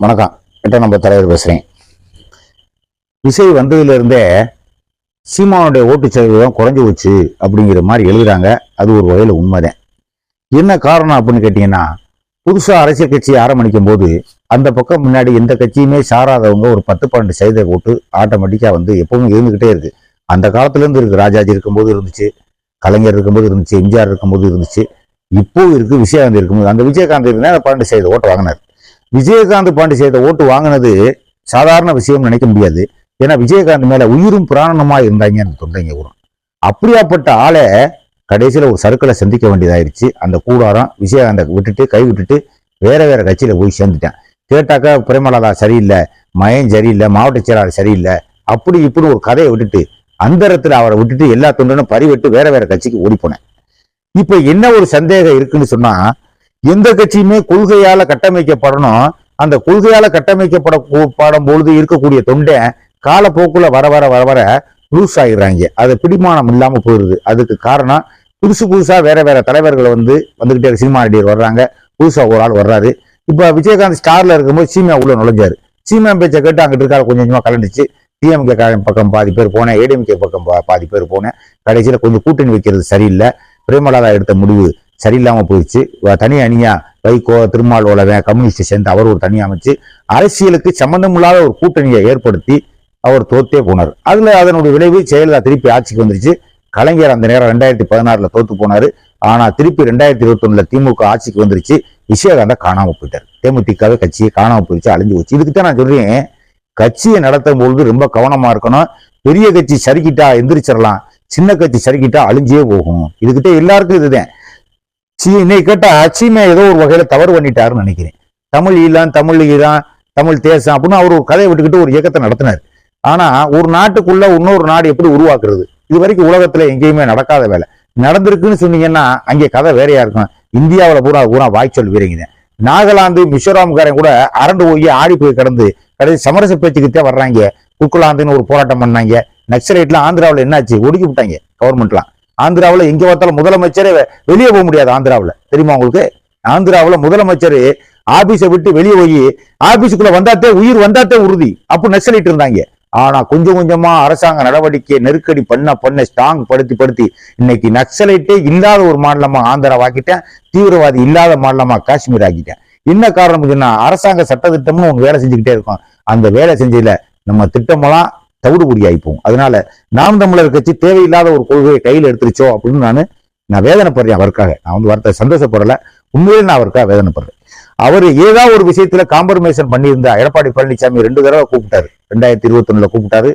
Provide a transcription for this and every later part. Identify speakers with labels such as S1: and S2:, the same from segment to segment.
S1: வணக்கம். எட்ட நம்ம தலைவர் பேசுகிறேன் விசை வந்ததுலேருந்தே சீமானுடைய ஓட்டுச்சதவீதம் தான் குறைஞ்சி போச்சு அப்படிங்கிற மாதிரி எழுதுறாங்க. அது ஒரு வகையில் உண்மைதான். என்ன காரணம் அப்படின்னு கேட்டிங்கன்னா புதுசாக அரசியல் கட்சியை ஆரம்பிக்கும் போது அந்த பக்கம் முன்னாடி எந்த கட்சியுமே சாராதவங்க ஒரு பத்து பன்னெண்டு சதவீத ஓட்டு ஆட்டோமேட்டிக்காக வந்து எப்பவும் இருந்துக்கிட்டே இருக்குது அந்த காலத்துலேருந்து இருக்குது இருக்கு. ராஜாஜி இருக்கும்போது இருந்துச்சு கலைஞர் இருக்கும்போது இருந்துச்சு எம்ஜிஆர் இருக்கும்போது இருந்துச்சு. இப்போ இருக்குது விஜயகாந்த் இருக்கும்போது. அந்த விஜயகாந்த் இருந்தால் பன்னெண்டு சதவீத ஓட்டு வாங்கினார். விஜயகாந்த் பாண்டி செய்த ஓட்டு வாங்கினது சாதாரண விஷயம் நினைக்க முடியாது. ஏன்னா விஜயகாந்த் மேல உயிரும் பிராணமா இருந்தாங்க அந்த தொண்டைங்க ஊரும் அப்படியாப்பட்ட ஆளை கடைசியில் ஒரு சர்க்கிளை சந்திக்க வேண்டியதாயிருச்சு. அந்த கூடாரம் விஜயகாந்தை விட்டுட்டு கை விட்டுட்டு வேற வேற கட்சியில போய் சேர்ந்துட்டேன். கேட்டாக்கா பிரேமலாதா சரியில்லை மயன் சரியில்லை மாவட்ட செயலாளர் சரியில்லை. அப்படி இப்படி ஒரு கதையை விட்டுட்டு அந்தரத்தில் அவரை விட்டுட்டு எல்லா தொண்டனும் பறிவிட்டு வேற வேற கட்சிக்கு ஓடி போனேன் இப்போ என்ன ஒரு சந்தேகம் இருக்குன்னு சொன்னா எந்த கட்சியுமே கொள்கையால கட்டமைக்கப்படணும். அந்த கொள்கையால கட்டமைக்கப்பட படும் பொழுது இருக்கக்கூடிய தொண்டை காலப்போக்குல வர வர வர வர லூஸ் ஆகிடுறாங்க அது பிடிமானம் இல்லாம போயிடுது அதுக்கு காரணம் புதுசு புதுசா வேற வேற தலைவர்கள் வந்து வந்துகிட்டே சினிமா நடிகர் வர்றாங்க. புதுசா ஒரு ஆள் வர்றாரு. இப்ப விஜயகாந்த் ஸ்டார்ல இருக்கும்போது சீமா உள்ள நுழைஞ்சாரு. சீமா பேச்சை கேட்டு அங்கிட்டு இருக்காரு கொஞ்சம் கொஞ்சமா கலந்துச்சு. டிஎம்கே பக்கம் பாதி பேர் போனேன். ஏடிஎம்கே பக்கம் பாதி பேர் போனேன். கடைசியில கொஞ்சம் கூட்டணி வைக்கிறது சரியில்லை. பிரேமலாதா எடுத்த முடிவு சரியில்லாமல் போயிடுச்சு. தனி அணியாக வைகோ ஓலவன் கம்யூனிஸ்ட் சேர்ந்து அவர் ஒரு தனி அமைச்சு அரசியலுக்கு சம்பந்தமில்லாத ஒரு கூட்டணியை ஏற்படுத்தி அவர் தோத்தே போனார். அதில் அதனுடைய விளைவு ஜெயலலிதா திருப்பி ஆட்சிக்கு வந்துருச்சு. கலைஞர் அந்த நேரம் ரெண்டாயிரத்தி பதினாறில் தோத்து போனார். ஆனால் திருப்பி ரெண்டாயிரத்தி இருபத்தொன்னில் திமுக ஆட்சிக்கு வந்துருச்சு. விஜயகாந்த காணாமல் போயிட்டார். தேமுதிகவே கட்சியை காணாமல் போயிடுச்சு அழிஞ்சு போச்சு. இதுக்கு தான் நான் சொல்கிறேன் கட்சியை நடத்தும் பொழுது ரொம்ப கவனமாக இருக்கணும். பெரிய கட்சி சரிக்கிட்டா எந்திரிச்சிடலாம். சின்ன கட்சி சரிக்கிட்டா அழிஞ்சே போகும். இதுக்கிட்ட எல்லாருக்கும் இதுதான். சி இன்னைக்கு கேட்டால் அச்சியுமே ஏதோ ஒரு வகையில் தவறு பண்ணிட்டாருன்னு நினைக்கிறேன். தமிழ் ஈழம் தமிழ் ஈழம் தமிழ் தேசம் அப்படின்னு அவர் ஒரு கதையை விட்டுக்கிட்டு ஒரு இயக்கத்தை நடத்தினார். ஆனால் ஒரு நாட்டுக்குள்ள இன்னொரு நாடு எப்படி உருவாக்குறது? இது வரைக்கும் உலகத்தில் எங்கேயுமே நடக்காத வேலை. நடந்திருக்குன்னு சொன்னீங்கன்னா அங்கே கதை வேறையா இருக்கும். இந்தியாவில் பூரா பூரா வாய்ச்சொல் வீரங்க. நாகாலாந்து மிசோராம்காரன் கூட அரண்டு போய் ஆடி போய் கிடந்து கடைசி சமரச பேச்சுக்கிட்டே வர்றாங்க. குக்குலாந்துன்னு ஒரு போராட்டம் பண்ணாங்க. நக்சலைட்லாம் ஆந்திராவில் என்னாச்சு? ஒடுக்கி விட்டாங்க கவர்மெண்ட்லாம் ஆந்திராவில் எங்கே பார்த்தாலும் முதலமைச்சரே வெளியே போக முடியாது ஆந்திராவில். தெரியுமா உங்களுக்கு? ஆந்திராவில் முதலமைச்சர் ஆபீஸை விட்டு வெளியே போய் ஆபீஸுக்குள்ள வந்தாத்தே உயிர் வந்தாத்தே உறுதி அப்போ நெசலிட்டு இருந்தாங்க. ஆனா கொஞ்சம் கொஞ்சமா அரசாங்க நடவடிக்கையை நெருக்கடி பண்ண பண்ண ஸ்ட்ராங் படுத்தி படுத்தி இன்னைக்கு நக்சலைட்டே இல்லாத ஒரு மாநிலமா ஆந்திரா ஆக்கிட்டேன் தீவிரவாதி இல்லாத மாநிலமா காஷ்மீர் ஆக்கிட்டேன். என்ன காரணம் சொன்னா அரசாங்க சட்டத்திட்டம்னு ஒன்று வேலை செஞ்சுக்கிட்டே இருக்கும். அந்த வேலை செஞ்சதுல நம்ம திட்டமெல்லாம் தவிடுபொடி ஆயிப்போம் அதனால நாம் தமிழர் கட்சி தேவையில்லாத ஒரு கொள்கையை கையில் எடுத்துருச்சோ அப்படின்னு நான் நான் வேதனைப்படுறேன் அவருக்காக. நான் வந்து வார்த்தை சந்தோஷப்படலை. உண்மையிலே நான் அவருக்காக வேதனைப்படுறேன். அவர் ஏதாவது ஒரு விஷயத்துல காம்ப்ரமைசன் பண்ணியிருந்தா எடப்பாடி பழனிசாமி ரெண்டு தடவை கூப்பிட்டாரு. ரெண்டாயிரத்தி இருபத்தி ஒண்ணுல கூப்பிட்டாரு.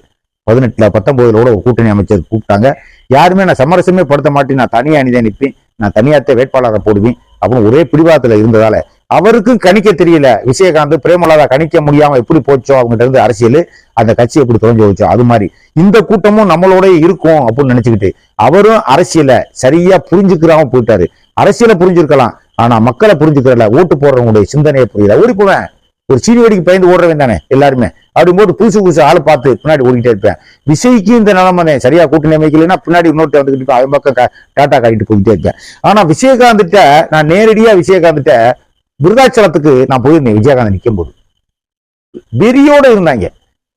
S1: பதினெட்டுல பத்தொன்பதுல கூட ஒரு கூட்டணி அமைச்சர் கூப்பிட்டாங்க. யாருமே நான் சமரசமே படுத்த மாட்டேன். நான் தனியாக அணிதான் நிற்பேன் நான் தனியாகத்தே வேட்பாளரை போடுவேன் அப்படின்னு ஒரே பிடிவாதத்தில் இருந்ததால அவருக்கும் கணிக்க தெரியல. விஜயகாந்த் பிரேமலாதா கணிக்க முடியாம எப்படி போச்சோ அவங்ககிட்ட இருந்து அரசியல் அந்த கட்சி எப்படி தொலைஞ்சு போச்சோ அது மாதிரி. இந்த கூட்டமும் நம்மளோட இருக்கும் அப்படின்னு நினைச்சுக்கிட்டு அவரும் அரசியலை சரியா புரிஞ்சுக்கிறாம போயிட்டாரு. அரசியலை புரிஞ்சிருக்கலாம். ஆனா மக்களை புரிஞ்சுக்கிறல ஓட்டு போடுறவங்களுடைய சிந்தனையை புரியல. ஓடி போவேன். ஒரு சீனி வெடிக்கு பயந்து ஓடுறவன் தானே எல்லாருமே. அப்படிங்கும்போது புதுசு புதுசு ஆள் பார்த்து பின்னாடி ஓடிட்டே இருப்பேன். விசைக்கு இந்த நிலைமை சரியா கூட்டணி அமைக்கலைன்னா பின்னாடி இன்னொருத்த வந்துக்கிட்டு அவன் பக்கம் டாட்டா காட்டிட்டு போயிட்டே இருப்பேன். ஆனா விஜயகாந்த்கிட்ட நான் நேரடியா விஜயகாந்த்கிட்ட விருதாச்சலத்துக்கு நான் போயிருந்தேன் விஜயகாந்த் நிற்கும் போது. வெறியோட இருந்தாங்க.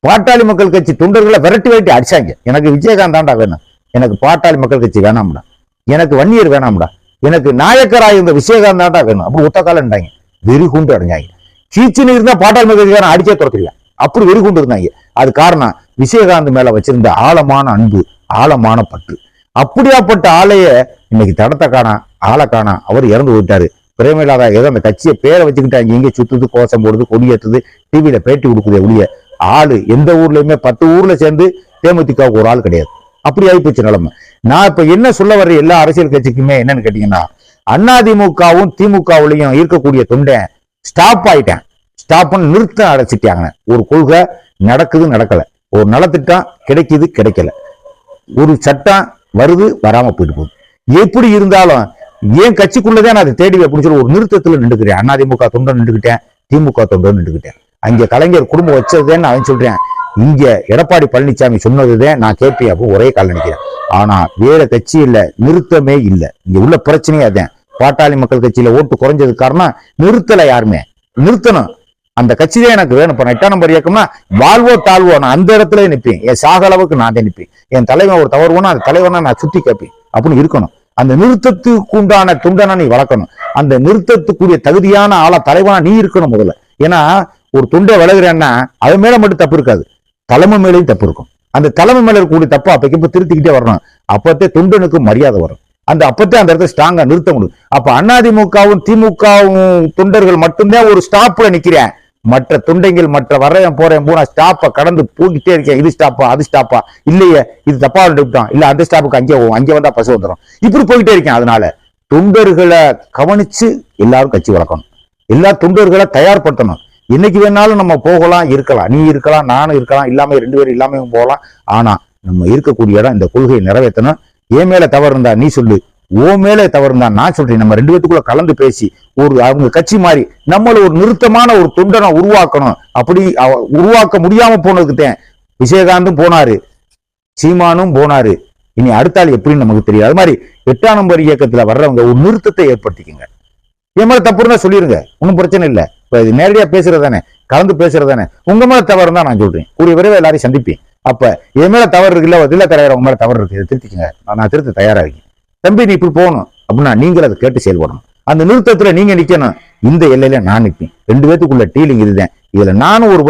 S1: பாட்டாளி மக்கள் கட்சி தொண்டர்களை விரட்டி விரட்டி அடிச்சாங்க. எனக்கு விஜயகாந்த் தான்டா வேணும். எனக்கு பாட்டாளி மக்கள் கட்சி வேணாம்டா. எனக்கு வன்னியர் வேணாம்டா. எனக்கு நாயக்கராக இருந்த விஜயகாந்த் தான்டா வேணும். அப்படி ஒத்த வெறி குண்டு அடைஞ்சாங்க. கீச்சுன்னு இருந்தால் பாட்டாளி மக்கள் கட்சிக்காரன் அடிச்சே துறக்கல அப்படி வெறி குண்டு இருந்தாங்க. அது காரணம் விஜயகாந்த் மேல வச்சிருந்த ஆழமான அன்பு ஆழமான பற்று. அப்படியாப்பட்ட ஆலைய இன்னைக்கு தடத்தை காணா ஆளை காணா அவர் இறந்து போயிட்டாரு. பிரேமலாதா ஏதோ அந்த கட்சியை பேரை வச்சுக்கிட்டு அங்க இங்க சுத்துது கோஷம் போடுது கொடியேற்றுது டிவியில பேட்டி கொடுக்குது ஒழிய ஆளு எந்த ஊர்லயுமே பத்து ஊர்ல சேர்ந்து தேமுதிகவுக்கு ஒரு ஆள் கிடையாது. அப்படி ஆயிப்போச்சு நிலைமை. நான் இப்ப என்ன சொல்ல வர்ற எல்லா அரசியல் கட்சிக்குமே என்னன்னு கேட்டீங்கன்னா அதிமுகவும் திமுகவுலையும் இருக்கக்கூடிய தொண்டை ஸ்டாப் ஆயிட்டேன். ஸ்டாப்னு நிறுத்த அடைச்சிட்டாங்க. ஒரு கொள்கை நடக்குது நடக்கல. ஒரு நலத்திட்டம் கிடைக்குது கிடைக்கல. ஒரு சட்டம் வருது வராம போயிட்டு போகுது. எப்படி இருந்தாலும் ஏன் கட்சிக்குள்ளதே நான் அதை தேடி அப்படின்னு சொல்லி ஒரு நிறுத்தத்துல நின்றுக்கிறேன். அதிமுக தொண்டை நின்றுக்கிட்டேன் திமுக தொண்டை நின்றுக்கிட்டேன். அங்க கலைஞர் குடும்பம் வச்சதுதான் நான் சொல்றேன். இங்க எடப்பாடி பழனிசாமி சொன்னதுதான் நான் கேட்பேன் அப்போ ஒரே கால் நினைக்கிறேன். ஆனா வேற கட்சி இல்ல நிறுத்தமே இல்ல. இங்க உள்ள பிரச்சனையே அதான். பாட்டாளி மக்கள் கட்சியில ஓட்டு குறைஞ்சது காரணம் நிறுத்தலை யாருமே. நிறுத்தணும். அந்த கட்சி தான் எனக்கு வேணும். இப்போ எட்டாம் நம்பர் இயக்கம்னா வாழ்வோ தாழ்வோ நான் அந்த இடத்துல நிற்பேன் என் சாக அளவுக்கு நான் தான் நிற்பேன் என் தலைவன் ஒரு தவறுவோன்னா அந்த தலைவனா நான் சுத்தி கேட்பேன். அப்படின்னு இருக்கணும். அந்த நிறுத்தத்துக்கு உண்டான துண்டனை நீ வளர்க்கணும். அந்த நிறுத்தத்துக்குரிய தகுதியான ஆளா தலைவனா நீ இருக்கணும் முதல்ல. ஏன்னா ஒரு துண்டை விலகுறேன்னா அது மேல மட்டும் தப்பு இருக்காது. தலைமை மேலேயும் தப்பு இருக்கும். அந்த தலைமை மேல இருக்கக்கூடிய தப்பு அப்பக்கப்ப திருத்திக்கிட்டே வரணும். அப்பத்தே துண்டனுக்கு மரியாதை வரும். அந்த அப்பத்தே அந்த இடத்துல ஸ்ட்ராங்கா நிறுத்த முடியும். அப்ப அதிமுகவும் திமுகவும் தொண்டர்கள் மட்டும்தான் ஒரு ஸ்டாப்ல நிக்கிறேன். மற்ற துண்டைகள் மற்ற வரையன் போறேன் போனா ஸ்டாப்பை கடந்து போய்கிட்டே இருக்கேன். இது ஸ்டாப்பா அது ஸ்டாப்பா இல்லையே இது தப்பா வந்துட்டான் இல்ல அந்த ஸ்டாப்புக்கு அங்கே போவோம். அங்கே வந்தா பசு வந்துடும் இப்படி போய்கிட்டே இருக்கேன் அதனால. தொண்டர்களை கவனிச்சு எல்லாரும் கட்சி வளர்க்கணும். எல்லா தொண்டர்களை தயார்படுத்தணும். என்னைக்கு வேணாலும் நம்ம போகலாம் இருக்கலாம். நீ இருக்கலாம் நானும் இருக்கலாம். இல்லாம ரெண்டு பேரும் இல்லாமையும் போகலாம். ஆனா நம்ம இருக்கக்கூடிய இடம் இந்த கொள்கையை நிறைவேற்றணும். ஏன் மேல தவறு இருந்தா நீ சொல்லு. ஓ மேலே தவறு தான் நான் சொல்றேன். நம்ம ரெண்டு பேத்துக்குள்ள கலந்து பேசி ஒரு அவங்க கட்சி மாதிரி நம்மள ஒரு நிறுத்தமான ஒரு தொண்டனை உருவாக்கணும். அப்படி அவ- உருவாக்க முடியாம போனதுக்கு தான் விஜயகாந்தும் போனாரு. சீமானும் போனாரு. இனி அடுத்த ஆள் எப்படின்னு நமக்கு தெரியும் அது மாதிரி எட்டாம் நம்பர் இயக்கத்துல வர்றவங்க ஒரு நிறுத்தத்தை ஏற்படுத்திக்கங்க. என் மேல தப்பு இருந்தா சொல்லிருங்க. ஒன்றும் பிரச்சனை இல்லை. இப்போ இது நேரடியாக பேசுறது தானே? கலந்து பேசுறது தானே? உங்க மேல தவறு தான் நான் சொல்றேன். கூடிய விரைவில் எல்லாரையும் சந்திப்பேன். அப்ப என் மேல தவறு இருக்குல்ல இல்ல தலைவர் உங்க மேல தவறு இருக்கு. இதை திருத்திக்கங்க. நான் திருத்த தயாராக இருக்கேன். தம்பி நீ இப்படி போகணும். அப்படின்னா நீங்கள் அதை கேட்டு செயல்படணும். அந்த நிறுத்தத்துல நீங்க நிக்கணும். இந்த எல்லையில நான் நிற்பேன் ரெண்டு பேத்துக்குள்ள டீலிங் இதுதான். இதுல நானும் ஒரு